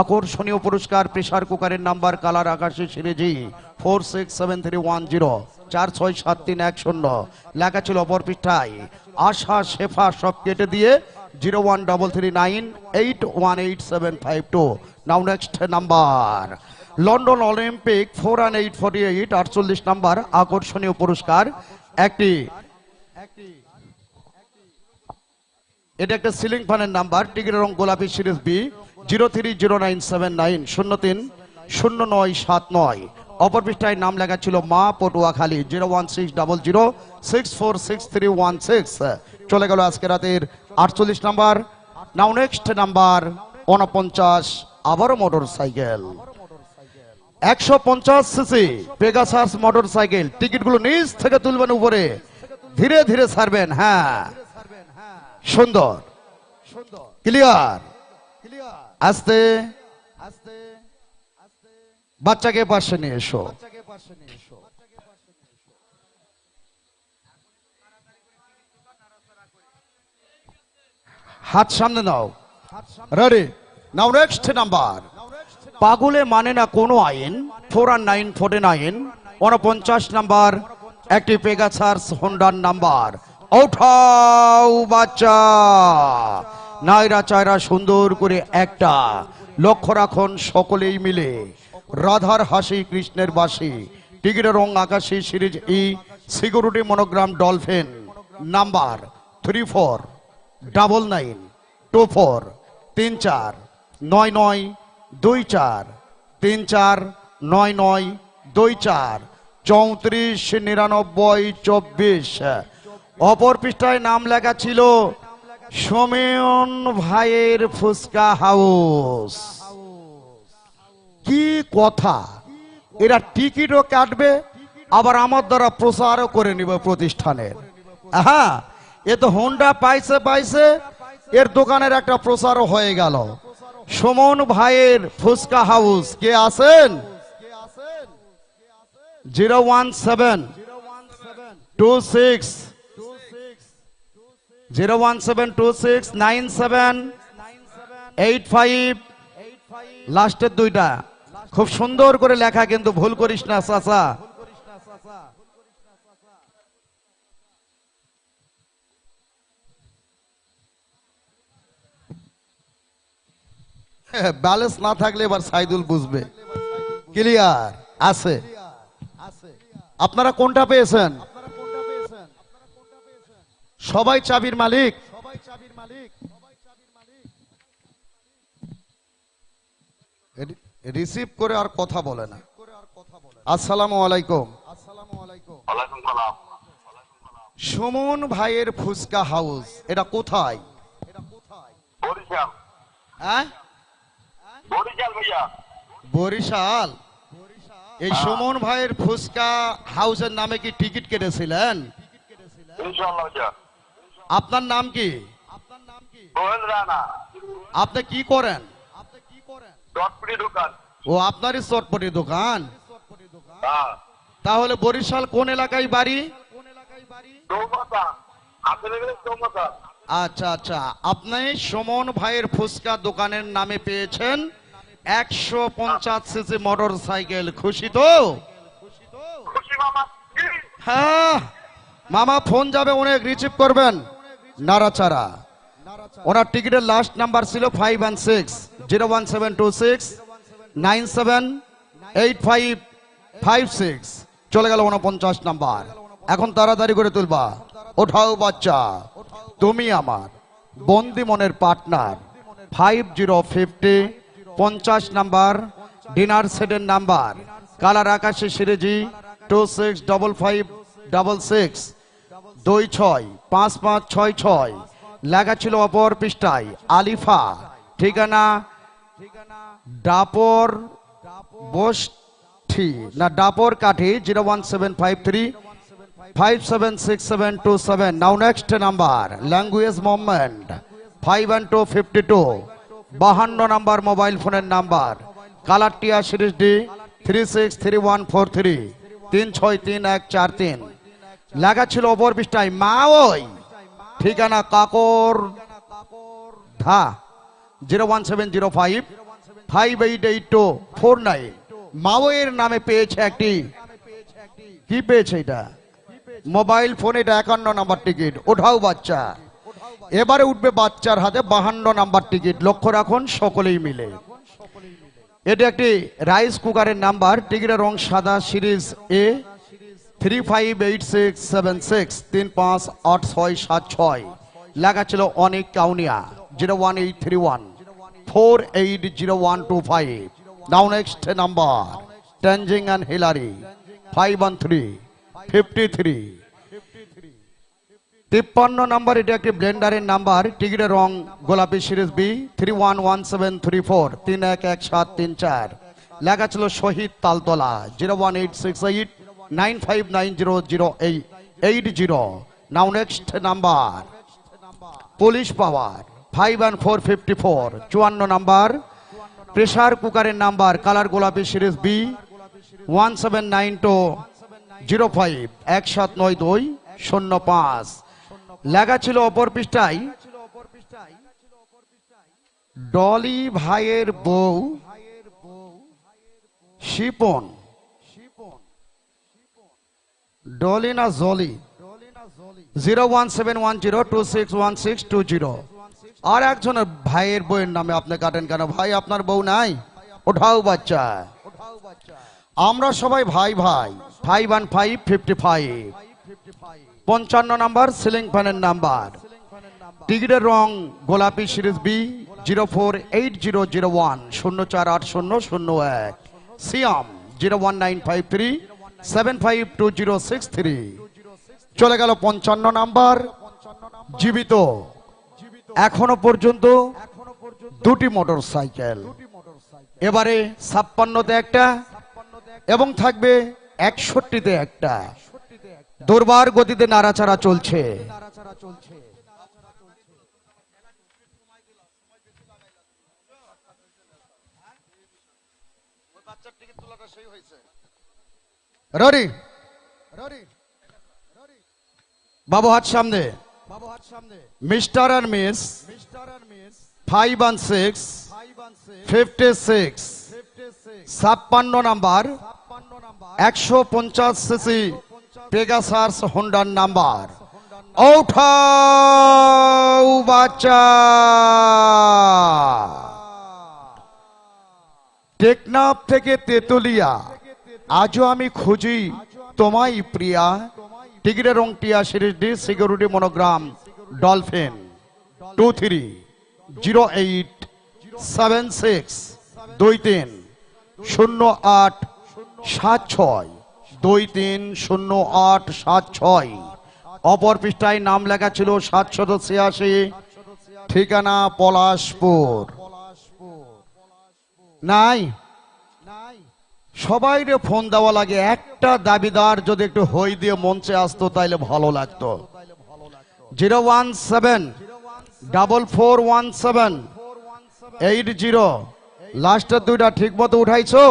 আকর্ষণীয় পুরস্কার প্রেসার কুকারের নাম্বার, কালার আকাশে series G four six seven three one zero চার ছয় সাত তিন এক শূন্য। লেখা ছিল অপর পৃষ্ঠায়, আশা শেফা সব কেটে দিয়ে zero one double three nine eight one eight seven five two now next number London Olympic four and eight forty eight আটচল্লিশ নাম্বার আকর্ষণীয় পুরস্কার। একটি এটা একটা সিলিং ফ্যানের নাম্বার টিকিটের রং গোলাপি series B zero three zero nine seven nine, শূন্য তিন, শূন্য নয় সাত নয়। অপর পৃষ্ঠায় নাম লেখা ছিল মা Patuakhali, zero one six double zero, six four six three one six. চলে গেল আজকে রাতের আটচল্লিশ নাম্বার। নাও নেক্সট নাম্বার, উনপঞ্চাশ, আবারও মোটর সাইকেল একশো পঞ্চাশ সিসি, পেগাসাস মোটর সাইকেল টিকিটগুলো নিচ থেকে তুলবেন উপরে। ধীরে ধীরে ছাড়বেন হ্যাঁ। সুন্দর। ক্লিয়ার। আস্তে বাচ্চাকে পাশে নিয়ে এসো। হাত সামনে নাও। রেডি নাও নেক্সট নাম্বার পাগলে মানে না কোনো আইন? ফোর নাইন ফোর্টি নাইন উনপঞ্চাশ নাম্বার একটি পেগাসার্স হোন্ডার নাম্বার ওঠাও বাচ্চা। নাইরা চায়রা সুন্দর করে একটা। লক্ষ্য রাখুন সকলেই মিলে। রাধার হাসি কৃষ্ণের বাসি টিকিটের রং আকাশী series E. Security monogram dolphin. Number three four, double nine, two four, তিন চার, নয় নয়, দুই চার, তিন চার, নয় নয়, দুই চার, চৌত্রিশ, নিরানব্বই, চব্বিশ। অপর পৃষ্ঠায় নাম লেখা ছিল সময়ন ভাইয়ের ফুসকা হাউস। কি কথা? এরা টিকিটও কাটবে, আবার আমার দ্বারা প্রচারও করে নিবে প্রতিষ্ঠানের হ্যাঁ এ তো হোন্ডা পাইছে পাইছে, এর দোকানের একটা প্রচারও হয়ে গেল। সুমন ভাইয়ের ফুসকা হাউস, কে আছেন? Zero one seven, two six zero one seven two six nine seven eight five লাস্টের দুইটা। খুব সুন্দর করে লেখা, কিন্তু ভুল করিস না, চাচা। ব্যালেন্স না থাকলে এবার সাইদুল বুঝবে। ক্লিয়ার? আছে। আপনারা কোনটা পেয়েছেন? সবাই চাবির মালিক। সবাই চাবির মালিক রিসিভ করে আর কথা বলে না। আসসালামু আলাইকুম। ওয়ালাইকুম সালাম সুমন ভাইয়ের ফুচকা হাউস এটা কোথায়? বরিশাল। হ্যাঁ? বরিশাল ভাইয়া বরিশাল? এই সুমন ভাইয়ের ফুচকা হাউসের নামে কি টিকিট কেটেছিলেন? আপনার নাম কি? আপনি কি করেন? ও আপনারই চটপটি দোকান? হ্যাঁ। তাহলে বরিশাল কোন এলাকায় বাড়ি? আচ্ছা আচ্ছা। আপনি সুমন ভাইয়ের ফুচকা দোকানের নামে পেয়েছেন একশো পঞ্চাশ সিসি মোটর সাইকেল। খুশি তো? খুশি মামা। কি? হ্যাঁ। মামা ফোন যাবে অনেক রিসিভ করবেন। নাড়াচাড়া। ওনার টিকিটের লাস্ট নাম্বার ছিল five one six zero one seven two six nine seven eight five five six চলে গেল উনপঞ্চাশ নাম্বার এখন তাড়াতাড়ি করে তুলবা। ওঠাও বাচ্চা। তুমি আমার বন্দি মনের পার্টনার ফাইভ জিরো ফিফটি পঞ্চাশ নাম্বার ডিনার সেটের নাম্বার কালার আকাশে series G two six double five double six দুই ছয়, পাঁচ পাঁচ ছয় ছয়। লেখা ছিল অপর পৃষ্ঠায়, আলিফা। ঠিকানা ডাপর বষ্ঠি, না, ডাপর কাঠি, zero one seven five three, five seven six seven two seven. Now next number language movement five and two fifty two বাহান্ন নাম্বার মোবাইল ফোনের নাম্বার কালার টিয়া series D three six three one four three তিন ছয় তিন এক চার তিন। লেখা ছিল অপর পৃষ্ঠায় মা ওই। ঠিকানা কাকর, ধা, zero one seven zero five five eight eight two, four nine. মাওয়ের নামে পেয়েছে একটি। কি পেয়েছে এটা? মোবাইল ফোন, এটা একান্ন নাম্বার টিকিট। ওঠাও বাচ্চা। এবারে উঠবে বাচ্চার হাতে বাহান্ন নাম্বার টিকিট। লক্ষ্য রাখুন, সকলেই মিলে। এটা একটি রাইস কুকারের নাম্বার। টিকিটের রং সাদা, series A three five eight six seven six তিন পাঁচ আট ছয় সাত ছয় লেখা ছিল অনেক Kaunia zero one eight three one four eight zero one two five now next number Tenzing and Hillary five one three fifty three তিপ্পান্ন নাম্বার এটা একটি ব্লেন্ডারের নাম্বার টিকিটের রং গোলাপি series B three one one seven three four তিন এক এক সাত তিন চার লেখা ছিল শহীদ Taltala zero one eight six eight nine five nine zero zero eight zero now next number police power five and four fifty four চুয়ান্ন number pressure কুকারের নাম্বার কালার গোলাপি series B one seven nine two zero five এক সাত নয় দুই, শূন্য পাঁচ। লেখা ছিল অপর পৃষ্ঠায়, ডলি ভাইয়ের বউ শিপন। ডলি না Jolly zero one seven one zero two six one six two zero আর একজনের ভাইয়ের বউয়ের নামে আপনি কাটেন কেন? ভাই, আপনার বউ নাই? ওঠাও বাচ্চা। আমরা সবাই ভাই ভাই। Five one five fifty five পঞ্চান্ন নাম্বার সিলিং ফ্যানের নাম্বার। টিকিটের রং গোলাপি series B zero four eight zero zero one শূন্য চার আট শূন্য শূন্য এক। Siam zero one nine five three seven five two zero six three চলে গেল পঞ্চান্ন নাম্বার। জীবিত। এখনও পর্যন্ত দুটি মোটর সাইকেল এবারে ছাপ্পান্নতে একটা এবং থাকবে একষট্টিতে একটা। দুর্বার গতিতে নাড়াচাড়া চলছে। ররি বাবু হাত সামনে। মিস্টার আর miss five one six fifty six ছাপ্পান্ন নাম্বার, একশো পঞ্চাশ সিসি পেগাসার্স হোন্ডার নাম্বার। ওঠাও বাচ্চা। টেকনাফ থেকে তেতুলিয়া। আজও আমি খুঁজি তোমায়, প্রিয়া। টিকিটের রং টিয়া series D security monogram, dolphin. Two three, zero eight, seven six, দুই তিন, শূন্য আট, সাত ছয়, দুই তিন, শূন্য আট, সাত ছয়। অপর পৃষ্ঠায় নাম লেখা ছিল সাতশত ছিয়াশি, ঠিকানা পলাশপুর। নাই সবাই ফোন দেওয়া লাগে, একটা দাবিদার যদি একটু হই দিয়ে মঞ্চে আসতো তাইলে ভালো লাগতো। Zero one seven, double four one seven, eight zero, লাস্টের দুইটা ঠিক মতো উঠাইছো?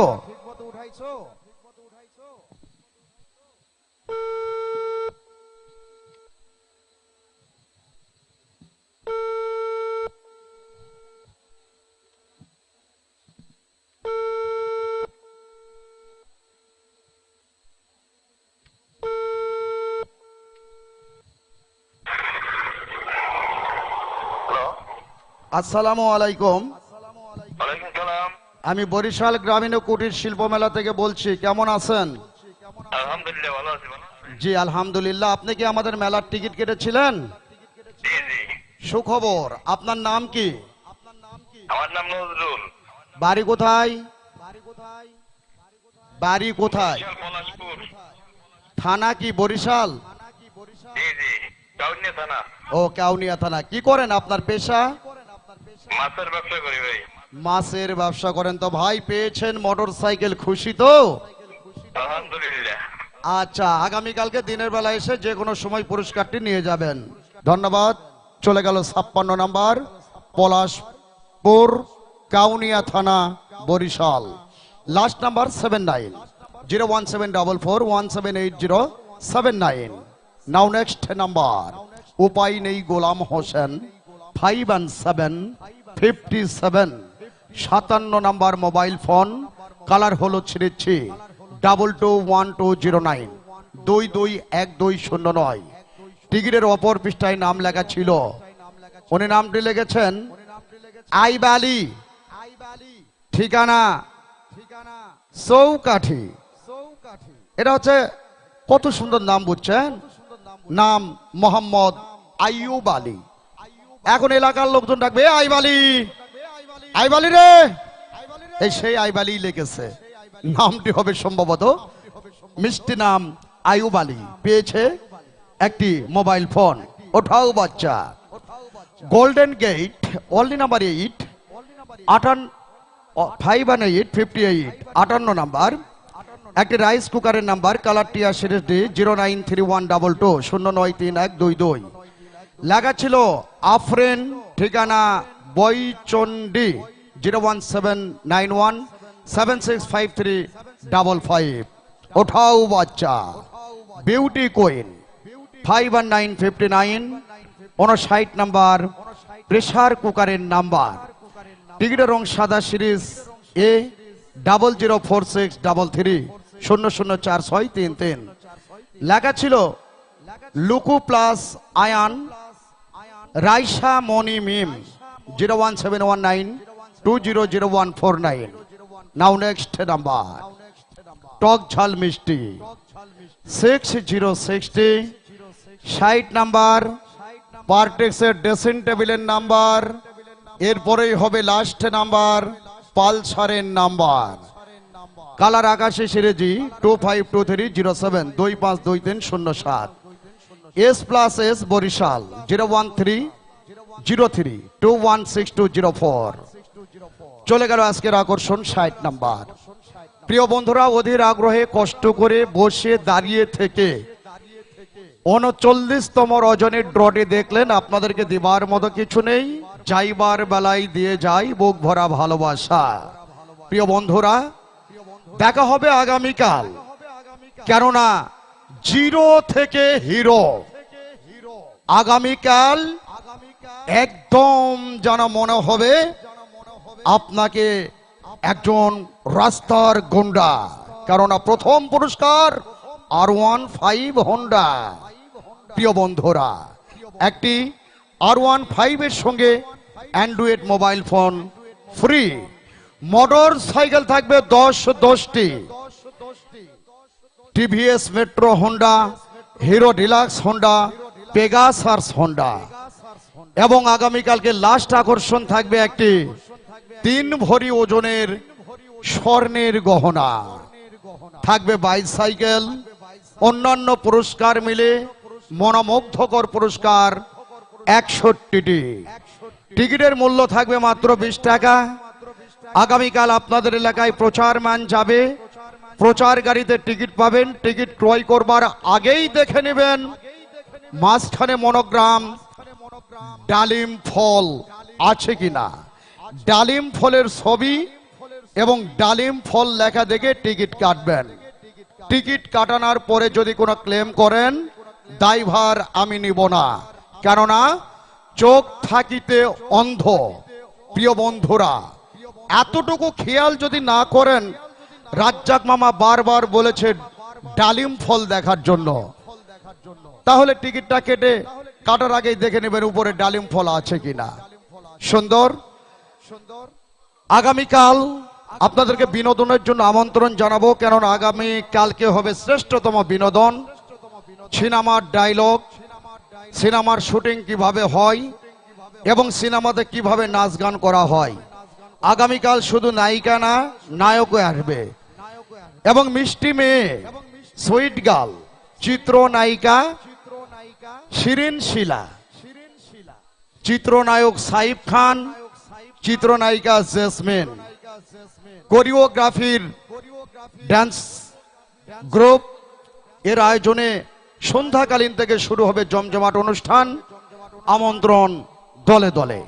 আসসালামু আলাইকুম। আমি বরিশাল গ্রামীণ কুটির শিল্প মেলা থেকে বলছি কেমন আছেন। জি আলহামদুলিল্লাহ। আপনি কি আমাদের মেলার টিকিট কেটেছিলেন? সুখবর। আপনার নাম কি? আমার নাম নজরুল। বাড়ি কোথায়? বাড়ি কোথায়? থানা কি বরিশাল? ও কাউনিয়া থানা। কি করেন আপনার পেশা? মাছের ব্যবসা করি ভাই। মাছের ব্যবসা করেন তো ভাই পেয়েছেন মোটর সাইকেল খুশি তো? আলহামদুলিল্লাহ। আচ্ছা আগামীকালকে দিনের বেলা এসে যে কোনো সময় পুরস্কারটি নিয়ে যাবেন। ধন্যবাদ। চলে গেল ছাপ্পান্ন নাম্বার পলাশপুর কাউনিয়া থানা Barishal. Last number seven nine. Zero one seven double four one seven eight zero seven nine. Now next number. উপায় নেই Golam Hossain five and seven. Fifty seven, সাতান্ন নাম্বার মোবাইল ফোন, কালার হলো ছিঁড়েছি double two one two zero nine, দুই দুই এক দুই শূন্য নয়। টিকিটের অপর পৃষ্ঠায় নাম লেখা ছিল। উনি নামটি লিখেছেন আইবালি ঠিকানা চৌকাঠি। এটা হচ্ছে কত সুন্দর নাম বুঝছেন? নাম মোহাম্মদ আইয়ুব আলী। এখন এলাকার লোকজন ডাকবে, "এ আইবালি আইবালি রে। এই সেই আইবালি লেগেছে। নামটি হবে সম্ভবত মিষ্টি নাম আইয়ুব আলী। পেয়েছে একটি মোবাইল ফোন। ওঠাও বাচ্চা। Golden gate only number eight, আটান five one eight, fifty eight, আটান্ন নাম্বার। একটি রাইস কুকারের নাম্বার কালার টিয়া series D zero nine three one double two, শূন্য নয় তিন এক দুই দুই। লেখা ছিল আফরেন, ঠিকানা Baichandi zero one seven nine one, seven six five three double five. ওঠাও বাচ্চা। Beauty queen, five one nine fifty nine উনষাট নাম্বার প্রেশার কুকারের নাম্বার। টিকিটের রং সাদা series A, double zero four six double three, শূন্য শূন্য চার ছয় তিন তিন। লেখা ছিল Luku plus Ayan Raisa Moni Mim zero one seven one nine two zero zero one four nine now next number টক ঝাল মিষ্টি সিক্স জিরো সিক্সটি ষাট নাম্বার পার্টেক্সের ড্রেসিং টেবিলের নাম্বার এরপরেই হবে লাস্ট নাম্বার পালসারের নাম্বার কালার আকাশে series G two five two three zero seven দুই পাঁচ দুই তিন শূন্য সাত। S plus S Barishal, zero one three, zero three, two one six two zero four. চলে গেল আজকের আকর্ষণ ষাট নাম্বার। প্রিয় বন্ধুরা, অধীর আগ্রহে কষ্ট করে বসে দাঁড়িয়ে থেকে উনচল্লিশতম রজনীর ড্রটি দেখলেন। আপনাদেরকে দিবার মতো কিছু নেই। যাইবার বেলায় দিয়ে যাই, বুক ভরা ভালোবাসা। প্রিয় বন্ধুরা, দেখা হবে আগামীকাল। কেননা জিরো থেকে হিরো। আগামীকাল একদম যেন মনে হবে আপনাকে একজন রাস্তার গুন্ডা। কেননা প্রথম পুরস্কার আর ওয়ান ফাইভ হন্ডা। প্রিয় বন্ধুরা, একটি আর ওয়ান ফাইভের সঙ্গে Android mobile phone free. Motor cycle থাকবে দশ দশটি। TVS metro Honda, Hero deluxe Honda, Pegasus Honda. এবং আগামীকালকে লাস্ট আকর্ষণ থাকবে একটি তিন ভরি ওজনের স্বর্ণের গহনা। থাকবে বাইসাইকেল, অন্যান্য পুরস্কার মিলে মনোমুগ্ধকর পুরস্কার একষট্টিটি। টিকিটের মূল্য থাকবে মাত্র বিশ টাকা। আগামীকাল আপনাদের এলাকায় প্রচার মান যাবে প্রচার গাড়িতে টিকিট পাবেন। টিকিট ক্রয় করবার আগেই দেখে নেবেন মাঝখানে মনোগ্রাম, ডালিম ফল আছে কিনা। ডালিম ফলের ছবি এবং ডালিম ফল লেখা দেখে টিকিট কাটবেন। টিকিট কাটানোর পরে যদি কোনো ক্লেম করেন, দায়ভার আমি নিব না। কেননা চোখ থাকিতে অন্ধ। প্রিয় বন্ধুরা, এতটুকু খেয়াল যদি না করেন রাজ্জাক মামা বারবার বলেছে ডালিম ফল দেখার জন্য। তাহলে টিকিটটা কেটে কাটার আগেই দেখে নেবেন উপরে ডালিম ফল আছে কিনা। সুন্দর? সুন্দর আগামীকাল আপনাদেরকে বিনোদনের জন্য আমন্ত্রণ জানাব, কেননা আগামী কালকে হবে শ্রেষ্ঠতম বিনোদন? সিনেমার ডায়লগ, সিনেমার শুটিং কীভাবে হয় এবং সিনেমাতে কীভাবে নাচ গান করা হয়? আগামীকাল শুধু নায়িকা না, নায়কও আসবে। এবং মিষ্টি মেয়ে সুইট গার্ল চিত্রনায়িকা শিরিন শিলা চিত্রনায়ক সাইফ খান, চিত্রনায়িকা জেসমিন, কোরিওগ্রাফির ড্যান্স গ্রুপ। এর আয়োজনে সন্ধ্যাকালীন থেকে শুরু হবে জমজমাট অনুষ্ঠান। আমন্ত্রণ দলে দলে।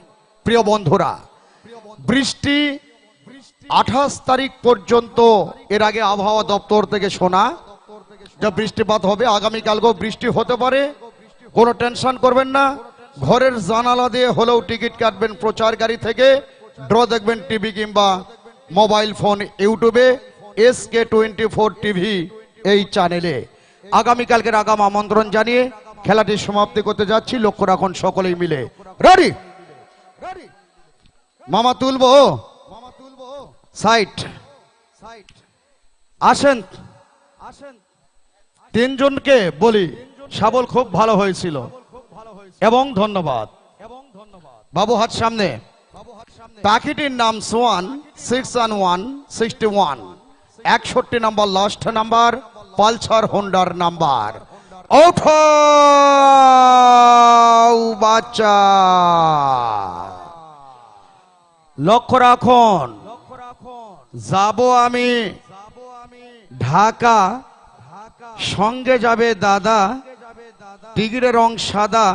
প্রিয় বন্ধুরা, বৃষ্টি আঠাশ তারিখ পর্যন্ত এর আগে আবহাওয়া দপ্তর থেকে শোনা যে বৃষ্টিপাত হবে, আগামীকালকেও বৃষ্টি হতে পারে। কোনো টেনশন করবেন না। ঘরের জানালা দিয়ে হলেও টিকিট কাটবেন প্রচার গাড়ি থেকে। ড্র দেখবেন টিভি কিংবা মোবাইল ফোন, ইউটিউবে। S K twenty four TV এই চ্যানেলে। আগামীকালকের আগাম আমন্ত্রণ জানিয়ে খেলাটি সমাপ্তি করতে যাচ্ছি। লক্ষ্য রাখুন সকলেই মিলে। রেডি মামা, তুলবো? সাইট। সাইট আসেন। আসেন তিনজনকে বলি সাবল খুব ভালো হয়েছিল। এবং ধন্যবাদ। এবং বাবু হাত সামনে। পাখিটির নাম swan, six one one, sixty one. একষট্টি number, last number Pulsar Honda number. ওঠাও বাচ্চা। লক্ষ্য রাখুন। যাব আমি। ঢাকা, সঙ্গে যাবে দাদা, টিকিটের রং সাদা,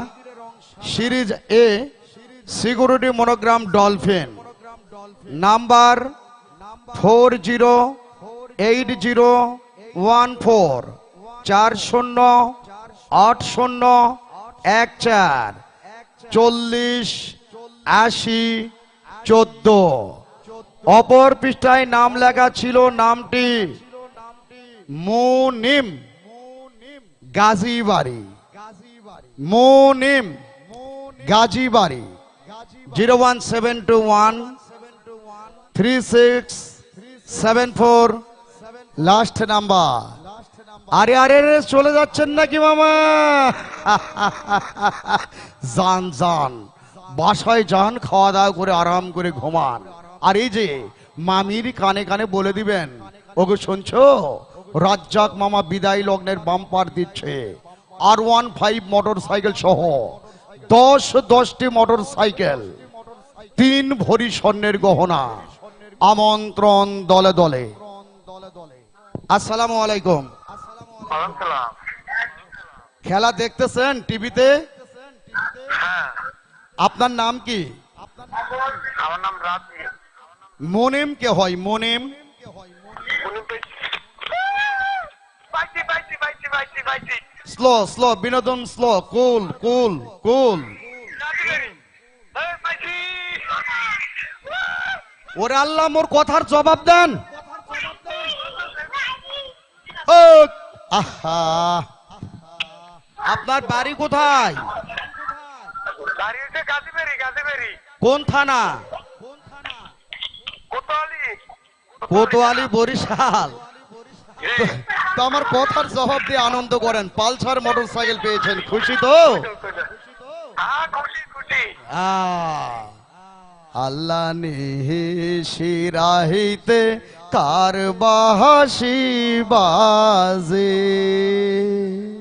series A, security monogram dolphin. Number four zero eight zero one four, চার শূন্য, আট শূন্য, এক চার, চল্লিশ, আশি, চোদ্দ। অপর পৃষ্ঠায় নাম লেখা ছিল নামটি Munim. Gazibari. Munim. Gazibari. Zero one seven two one three six seven four last number আরে আরে আরে, চলে যাচ্ছেন নাকি মামা? যান যান। বাসায় যান খাওয়া দাওয়া করে আরাম করে ঘুমান। আর এই যে মামির কানে কানে বলে দিবেন ওকে শুনছো? রাজ্জাক মামা বিদায় লগ্নের বাম্পার দিচ্ছে। আর ওয়ান ফাইভ মোটর সাইকেল সহ দশ দশটি মোটর সাইকেল তিন ভরি স্বর্ণের গহনা। আমন্ত্রণ দলে দলে। আসসালামু আলাইকুম। খেলা দেখতেছেন টিভিতে? হ্যাঁ। আপনার নাম কি? আমার নাম রাজি মনিম কে হয় মনিম। স্লো স্লো বিনোদন স্লো কুল কুল কুল। ওরে আল্লাহ মোর কথার জবাব দেন। ও আহা। আপনার বাড়ি কোথায়? কোন থানা কোতোয়ালি কোতোয়ালি বরিশাল। তো আমার কথার জবাব দিয়ে আনন্দ করেন। পালসার মোটর সাইকেল পেয়েছেন। খুশি তো? আল্লাহ নিহিরাহিতে কার বাহাসি বাজে